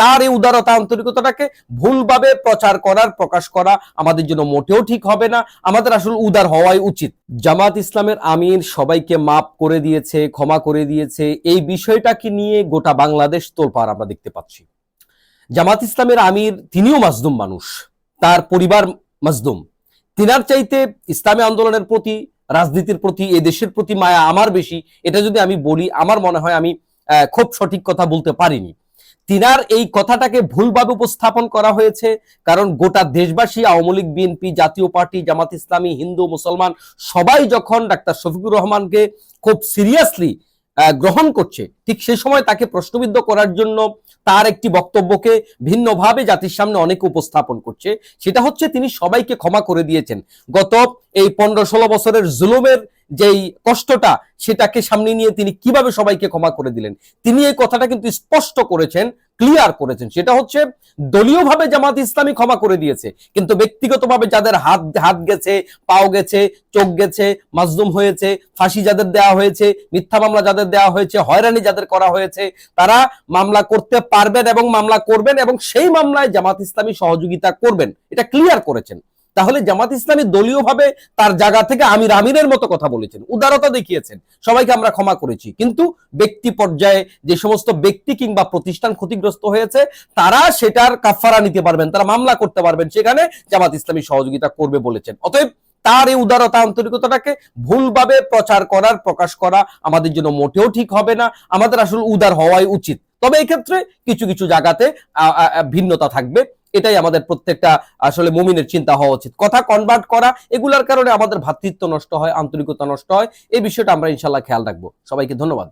তার এই উদারতা আন্তরিকতাটাকে ভুলভাবে প্রচার করার, প্রকাশ করা আমাদের জন্য মোটেও ঠিক হবে না। আমাদের আসলে উদার হওয়াই উচিত। জামাত ইসলামের আমির সবাইকে মাপ করে দিয়েছে, ক্ষমা করে দিয়েছে। এই বিষয়টাকে নিয়ে গোটা বাংলাদেশ তোলপাড় আমরা দেখতে পাচ্ছি। জামাত ইসলামের আমির তিনিও মাজদুম মানুষ। তার পরিবার মাজদুম। তিনার চাইতে ইসলামী আন্দোলনের প্রতি, রাজনীতির প্রতি, এ দেশের প্রতি মায়া আমার বেশি। এটা যদি আমি বলি, আমার মনে হয় আমি খুব সঠিক কথা বলতে পারিনি। তিনার এই কথাটাকে ভুলভাবে উপস্থাপন করা হয়েছে, কারণ গোটা দেশবাসী, আওয়ামী লীগ, বিএনপি, জাতীয় পার্টি, জামাত ইসলামী, হিন্দু, মুসলমান, সবাই যখন ডাক্তার শফিকুর রহমানকে খুব সিরিয়াসলি গ্রহণ করছে, ঠিক সেই সময় তাকে প্রশ্নবিদ্ধ করার জন্য তার একটি বক্তব্যকে ভিন্নভাবে জাতির সামনে অনেক উপস্থাপন করছে। সেটা হচ্ছে তিনি সবাইকে ক্ষমা করে দিয়েছেন। গত এই পনেরো ষোলো বছরের জুলুমের যেই কষ্টটা সেটাকে সামনে নিয়ে তিনি কীভাবে সবাইকে ক্ষমা করে দিলেন, তিনি এই কথাটা কিন্তু স্পষ্ট করেছেন ক্লিয়ার করেছেন। সেটা হচ্ছে, দলীয়ভাবে জামাত ইসলামী ক্ষমা করে দিয়েছে, কিন্তু ব্যক্তিগতভাবে যাদের হাত হাত গেছে, পাও গেছে, চোখ গেছে, মাজলুম হয়েছে, ফাঁসি যাদের দেওয়া হয়েছে, মিথ্যা মামলা যাদের দেওয়া হয়েছে, হয়রানি যাদের করা হয়েছে, তারা মামলা করতে পারবেন এবং মামলা করবেন এবং সেই মামলায় জামাত ইসলামী সহযোগিতা করবেন। এটা ক্লিয়ার করেছেন। তাহলে জামাত ইসলামী দলীয়ভাবে তার জায়গা থেকে আমির আমিরের মতো কথা বলেছেন, উদারতা দেখিয়েছেন। সবাইকে আমরা ক্ষমা করেছি। কিন্তু ব্যক্তি পর্যায়ে যে সমস্ত ব্যক্তি কিংবা প্রতিষ্ঠান ক্ষতিগ্রস্ত হয়েছে, তারা সেটার কাফারা নিতে পারবেন, তারা মামলা করতে পারবেন, সেখানে জামাত ইসলামী সহযোগিতা করবে বলেছেন। অতএব তার এই উদারতা, আন্তরিকতাটাকে ভুলভাবে প্রচার করার, প্রকাশ করা আমাদের জন্য মোটেও ঠিক হবে না, আমাদের আসলে উদার হওয়াই উচিত। তবে এই ক্ষেত্রে কিছু কিছু জায়গাতে ভিন্নতা থাকবে। এটাই আমাদের প্রত্যেকটা আসলে মুমিনের চিন্তা হওয়া উচিত। কথা কনভার্ট করা, এগুলার কারণে আমাদের ভ্রাতৃত্ব নষ্ট হয়, আন্তরিকতা নষ্ট হয়, এই বিষয়টা আমরা ইনশাল্লাহ খেয়াল রাখব। সবাইকে ধন্যবাদ।